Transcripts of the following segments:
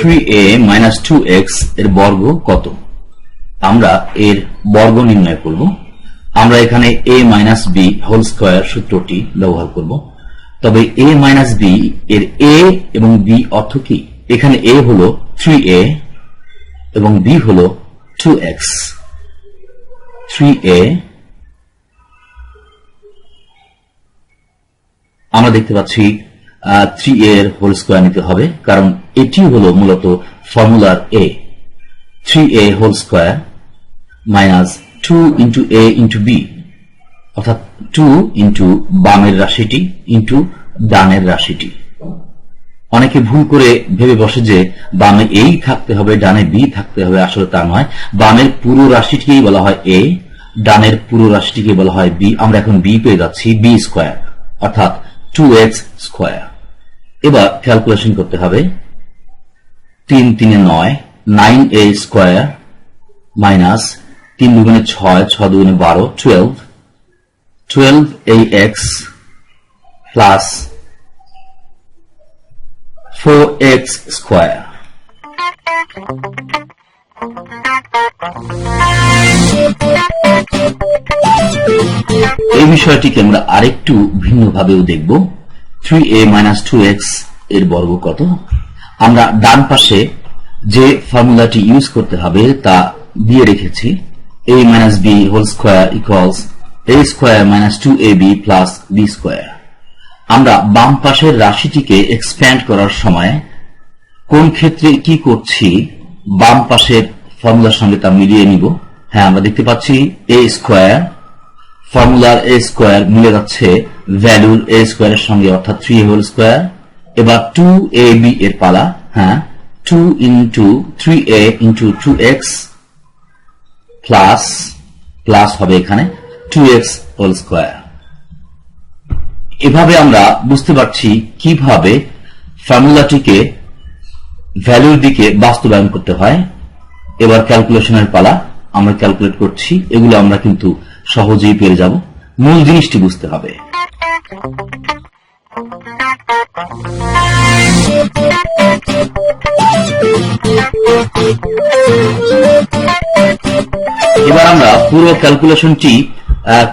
Three A minus এর বর্গ কত? আমরা এর বর্গ নির্ণয় করব। আমরা এখানে A minus B whole square সূত্রটি ব্যবহার করব। তবে এ মাইনাস বি এর এ এবং বি অর্থ কি? এখানে এ হল থ্রি এ এবং বি হল টু এক্স থ্রি এ আমরা দেখতে পাচ্ছি থ্রি এর হোল স্কোয়ার নিতে হবে, কারণ এটি হল মূলত ফর্মুলার A three A whole square minus two into A into B অর্থাৎ টু ইন্টু বামের রাশিটি ইন্টু ডানের রাশিটি। অনেকে ভুল করে ভেবে বসে যে বামে এই থাকতে হবে, ডানে বি থাকতে হবে, আসলে তা নয়। বামের পুরো রাশিটিকেই বলা হয় এ ডানের পুরো রাশিটিকে বলা হয় বি আমরা এখন বি পেয়ে যাচ্ছি বি স্কোয়ার অর্থাৎ টু এক্স স্কোয়ার এবার ক্যালকুলেশন করতে হবে। তিন তিনে নয় নাইন এ স্কোয়ার মাইনাস তিন দুগুণে ছয় ছ দুগুণে বারো টুয়েলভ টুয়েলভ এই এক্স প্লাস ফোর স্কোয়ার এই বিষয়টিকে আমরা আরেকটু ভিন্নভাবেও দেখব। থ্রি এ মাইনাস টু এক্সের বর্গ কত? আমরা ডান পাশে যে ফর্মুলাটি ইউজ করতে হবে তা দিয়ে রেখেছি। a minus B whole square equals A square minus two A B plus B square আমরা বাম পাশের রাশিটিকে এক্সপ্যান্ড করার সময় কোন ক্ষেত্রে কি করছি, বাম পাশের ফর্মুলার সঙ্গে তা মিলিয়ে নিব। হ্যাঁ আমরা দেখতে পাচ্ছি এ স্কোয়ার ফর্মুলার এ স্কোয়ার মিলে যাচ্ছে ভ্যালুর এ স্কোয়ারের সঙ্গে, অর্থাৎ থ্রি হোল স্কোয়ার এবার টু এ বি এর পালা হ্যাঁ two into three A into two x plus plus হবে এখানে টু এক্স হোল স্কোয়ার এভাবে আমরা বুঝতে পারছি কীভাবে ফর্মুলাটিকে ভ্যালুর দিকে বাস্তবায়ন করতে হয়। এবার ক্যালকুলেশনের পালা আমরা ক্যালকুলেট করছি। এগুলো আমরা কিন্তু সহজেই পেরে যাব। মূল জিনিসটি বুঝতে হবে। এবার আমরা পুরো ক্যালকুলেশনটি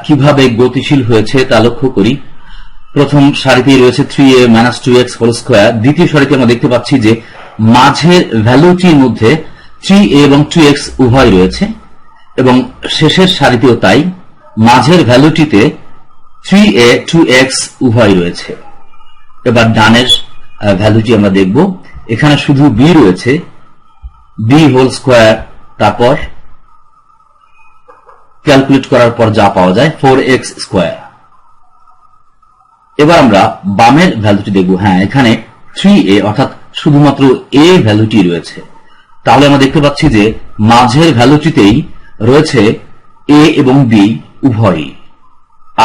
কীভাবে গতিশীল হয়েছে তা লক্ষ্য করি। প্রথম সারিতেই রয়েছে three A minus two x whole square দ্বিতীয় সারিতে আমরা দেখতে পাচ্ছি যে মাঝের ভ্যালুটির মধ্যে থ্রি এ এবং টু এক্স উভয় রয়েছে। এবং শেষের সারিতেও তাই। মাঝের ভ্যালুটিতে থ্রি এ টু এক্স উভয় রয়েছে। এবার ডানের ভ্যালুটি আমরা দেখব। এখানে শুধু বি রয়েছে। বি হোল স্কোয়ার তারপর ক্যালকুলেট করার পর যা পাওয়া যায় ফোর এক্স স্কোয়ার এবার আমরা বামের ভ্যালুটি দেখব। হ্যাঁ এখানে থ্রি এ অর্থাৎ শুধুমাত্র এ ভ্যালুটি রয়েছে। তাহলে আমরা দেখতে পাচ্ছি যে মাঝের ভ্যালুটিতেই রয়েছে এ এবং বি উভয়ই।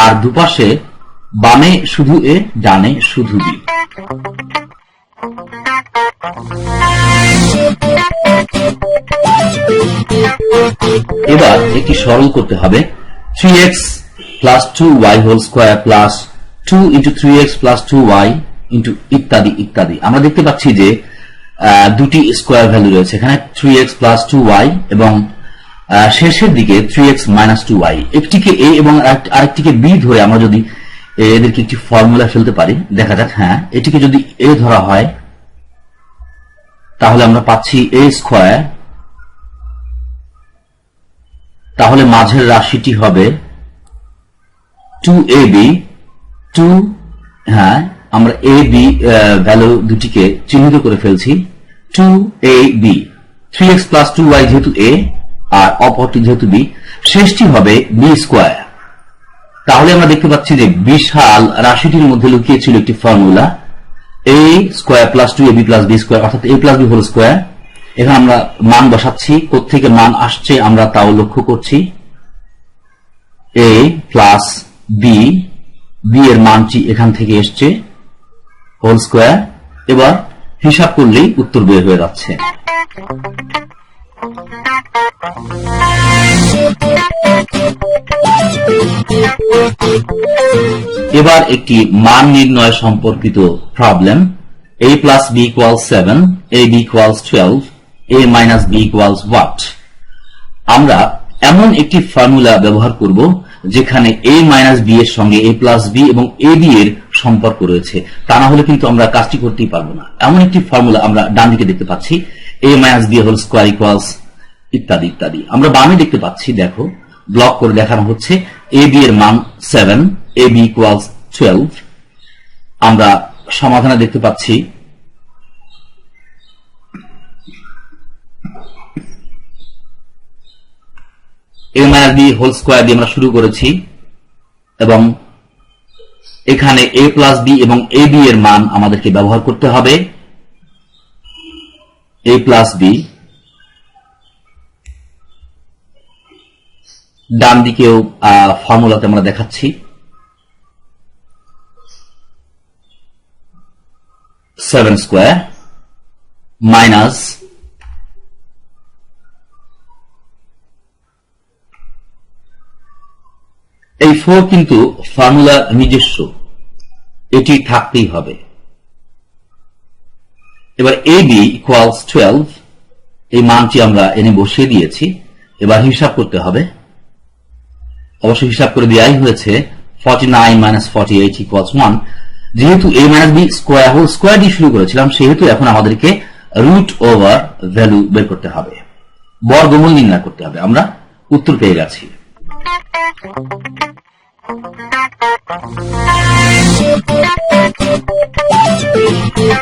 আর দুপাশে বামে শুধু এ, ডানে শুধু বি। এবার একটি সরল করতে হবে। Three x plus two y whole square plus two into three x plus two y into ইত্যাদি ইত্যাদি। আমরা দেখতে পাচ্ছি যে দুটি স্কোয়ার ভ্যালু রয়েছে। এখানে three x plus two y এবং শেষের দিকে three x minus two y একটিকে এ এবং আরেক- আরেকটিকে বি ধরে আমরা যদি এদেরকে একটি ফর্মুলা ফেলতে পারি, দেখা যাক হ্যাঁ এটিকে যদি এ ধরা হয়, তাহলে আমরা পাচ্ছি এ স্কোয়ার তাহলে মাঝের রাশিটি হবে টু এ বি টু হ্যাঁ আমরা এ বি ভ্যালু দুটিকে চিহ্নিত করে ফেলছি। Two A B three x plus two y যেহেতু এ আর অপরটি যেহেতু বি শেষটি হবে বি স্কোয়ার তাহলে আমরা দেখতে পাচ্ছি যে বিশাল রাশিটির মধ্যে লুকিয়ে ছিল একটি formula A square plus two A B plus B square অর্থাৎ A plus B whole square এখানে আমরা মান বসাচ্ছি কোথেকে মান আসছে আমরা তাও লক্ষ্য করছি। এ প্লাস বি বি এর মানটি এখান থেকে এসছে হোল স্কোয়ার এবার হিসাব করলেই উত্তর বের হয়ে যাচ্ছে। এবার একটি মান নির্ণয় সম্পর্কিত problem a plus B equals seven A B equals twelve A minus B equals what আমরা এমন একটি ফর্মুলা ব্যবহার করব যেখানে a মাইনাস বি এর সঙ্গে a প্লাস বি এবং এ বি এর সম্পর্ক রয়েছে। তা না হলে কিন্তু আমরা কাজটি করতেই পারব না। এমন একটি ফর্মুলা আমরা ডান দিকে দেখতে পাচ্ছি। A minus B whole square equals ইত্যাদি ইত্যাদি। আমরা বামে দেখতে পাচ্ছি, দেখো ব্লক করে দেখানো হচ্ছে এ বি এর মান seven A B equals twelve আমরা সমাধানে দেখতে পাচ্ছি A minus B whole square দিয়ে আমরা শুরু করেছি, এবং এখানে এ প্লাস বি এবং এ বি এর মান আমাদেরকে ব্যবহার করতে হবে। এ প্লাস বি ডান দিকেও ফর্মুলাতে আমরা দেখাচ্ছি। সেভেন স্কোয়ার মাইনাস এই ফোর কিন্তু ফর্মুলা নিজস্ব। এটি থাকতেই হবে। এবার এ বি ইকুয়ালস টুয়েলভ এই মানটি আমরা এনে বসিয়ে দিয়েছি। এবার হিসাব করতে হবে। অবশ্য হিসাব করে দেওয়াই হয়েছে forty nine minus forty eight equals one যেহেতু A minus B square whole square দিয়ে শুরু করেছিলাম, সেহেতু এখন আমাদেরকে রুট ওভার ভ্যালু বের করতে হবে। বর্গমূল নির্ণয় করতে হবে। আমরা উত্তর পেয়ে গেছি।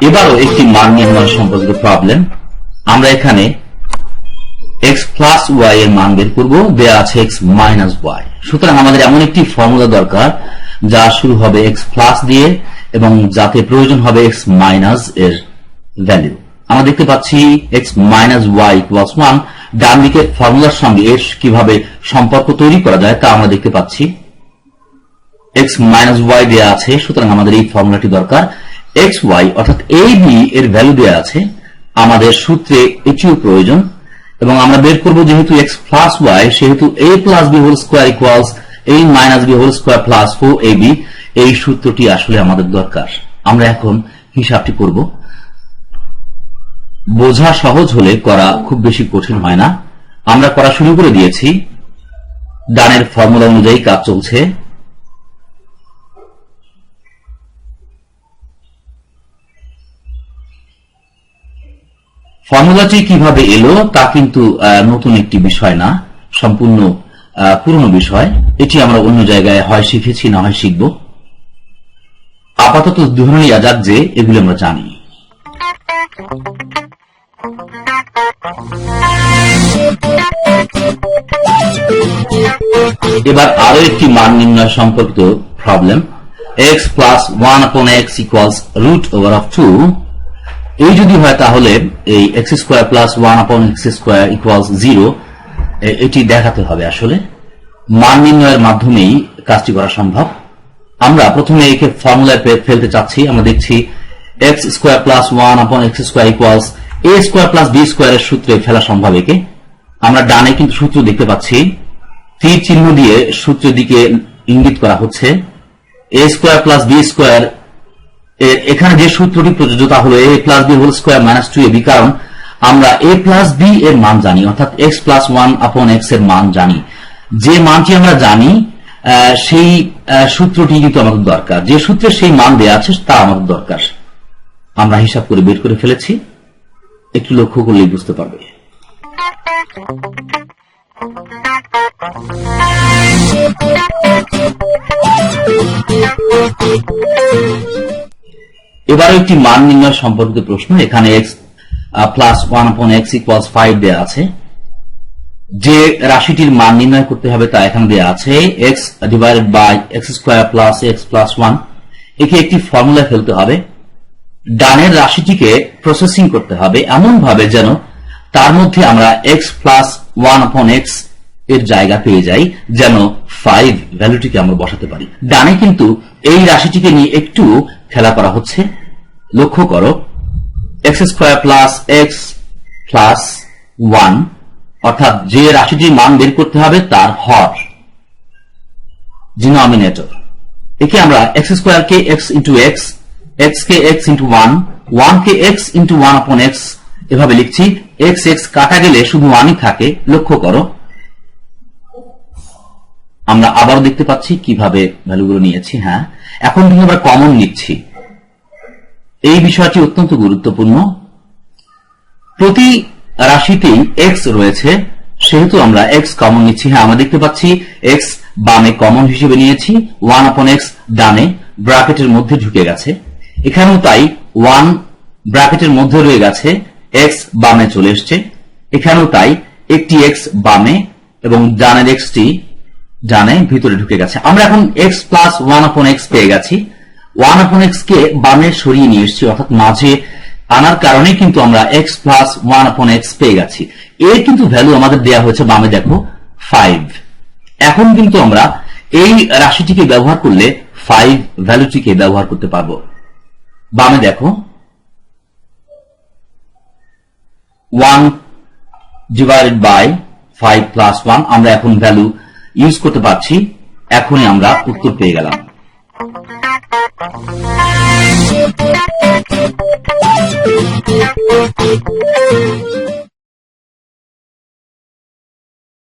এবারও একটি মান নির্ণয় সম্পর্কিত প্রবলেম আমরা এখানে x প্লাস ওয়াই এর মান বের করব, দেয়া আছে x মাইনাস ওয়াই সুতরাং আমাদের এমন একটি ফর্মুলা দরকার, যা শুরু হবে x প্লাস দিয়ে, এবং যাতে প্রয়োজন হবে x মাইনাস এর ভ্যালু আমরা দেখতে পাচ্ছি x minus y equals one ডান দিকের ফর্মুলার সঙ্গে এর কীভাবে সম্পর্ক তৈরি করা যায়, তা আমরা দেখতে পাচ্ছি। x মাইনাস ওয়াই দেওয়া আছে, সুতরাং আমাদের এই ফর্মুলাটি দরকার। এক্স ওয়াই অর্থাৎ এ বি এর ভ্যালু দেওয়া আছে। আমাদের সূত্রে এটিও প্রয়োজন। এবং আমরা বের করব যেহেতু এক্স প্লাস ওয়াই সেহেতু A plus B whole square equals A minus B whole square plus four A B এই সূত্রটি আসলে আমাদের দরকার। আমরা এখন হিসাবটি করব। বোঝা সহজ হলে করা খুব বেশি কঠিন হয় না। আমরা করা শুরু করে দিয়েছি। ডানের ফর্মুলা অনুযায়ী কাজ চলছে। ফর্মুলাটি কীভাবে এলো তা কিন্তু নতুন একটি বিষয় না, সম্পূর্ণ পুরনো বিষয়। এটি আমরা অন্য জায়গায় হয় শিখেছি, না হয় শিখব। আপাতত নেওয়া যাক যে এগুলো আমরা জানি। এবার আরও একটি মান নির্ণয় সম্পর্কিত problem x plus one upon x equals root over of two এই যদি হয় তাহলে এই x square plus one upon x square equals zero এটি দেখাতে হবে আসলে। মান নির্ণয়ের মাধ্যমেই কাজটি করা সম্ভব। আমরা প্রথমে একে ফর্মুলায় ফেলতে চাচ্ছি। আমরা দেখছি x square plus one upon x square equals A square plus B স্কোয়ারের সূত্রে ফেলা সম্ভব একে। আমরা ডানে কিন্তু সূত্র দেখতে পাচ্ছি। তীর চিহ্ন দিয়ে সূত্রের দিকে ইঙ্গিত করা হচ্ছে। A square plus B square এখানে যে সূত্রটি প্রযোজ্য তা হল A plus B whole square minus two A B কারণ আমরা এ প্লাস বি এর মান জানি, অর্থাৎ এক্স প্লাস ওয়ান আপন এক্সের মান জানি। যে মানটি আমরা জানি সেই সূত্রটি কিন্তু আমাদের দরকার। যে সূত্রে সেই মান দেয়া আছে, তা আমাদের দরকার। আমরা হিসাব করে বের করে ফেলেছি। একটু লক্ষ্য করলেই বুঝতে পারবে। এবার একটি মান নির্ণয় সম্পর্কিত প্রশ্ন, এখানে x plus one upon x equals five দেওয়া আছে। যে রাশিটির মান নির্ণয় করতে হবে তা এখানে দেওয়া আছে x divided by x square plus x plus one একে একটি ফর্মুলা ফেলতে হবে। ডানের রাশিটিকে প্রসেসিং করতে হবে এমন ভাবে যেন তার মধ্যে আমরা এক্স প্লাস ওয়ান আপন এক্সের জায়গা পেয়ে যাই, যেন ফাইভ ভ্যালুটিকে আমরা বসাতে পারি। ডানে কিন্তু এই রাশিটিকে নিয়ে একটু খেলা করা হচ্ছে। লক্ষ্য করো x square plus x plus one অর্থাৎ যে রাশিটির মান বের করতে হবে তার হর ডিনোমিনেটর একে আমরা এক্স স্কোয়ার কে এক্স ইন্টু এক্স এক্স কে এক্স ইন্টু ওয়ান ওয়ান কে x into one upon x এভাবে লিখছি এক্স এক্স কাটা গেলে শুধু ওয়ানই থাকে, লক্ষ্য করো। আমরা আবারও দেখতে পাচ্ছি কীভাবে ভ্যালুগুলো নিয়েছি হ্যাঁ? এখন কিন্তু আমরা কমন নিচ্ছি। এই বিষয়টি অত্যন্ত গুরুত্বপূর্ণ। প্রতি রাশিতেই এক্স রয়েছে, সেহেতু আমরা এক্স কমন নিচ্ছি। হ্যাঁ আমরা দেখতে পাচ্ছি এক্স বামে কমন হিসেবে নিয়েছি ওয়ান আপন এক্স ডানে ব্র্যাকেটের মধ্যে ঢুকে গেছে। এখানেও তাই ওয়ান ব্র্যাকেটের মধ্যে রয়ে গেছে এক্স বামে চলে এসছে। এখানেও তাই একটি এক্স বামে এবং ডানের এক্সটি ডানে ভিতরে ঢুকে গেছে। আমরা এখন x plus one upon x পেয়ে গেছি। ওয়ান আপন এক্স কে বামে সরিয়ে নিয়ে এসেছি, অর্থাৎ মাঝে আনার কারণে কিন্তু আমরা x plus one upon x পেয়ে গেছি। এর কিন্তু ভ্যালু আমাদের দেয়া হয়েছে বামে, দেখো, ফাইভ। এখন কিন্তু আমরা এই রাশিটিকে ব্যবহার করলে ফাইভ ভ্যালুটিকে ব্যবহার করতে পারব। বামে, দেখো, one divided by five plus one, আমরা এখন ভ্যালু ইউজ করতে পারছি, এখনই আমরা উত্তর পেয়ে গেলাম। Uh-huh.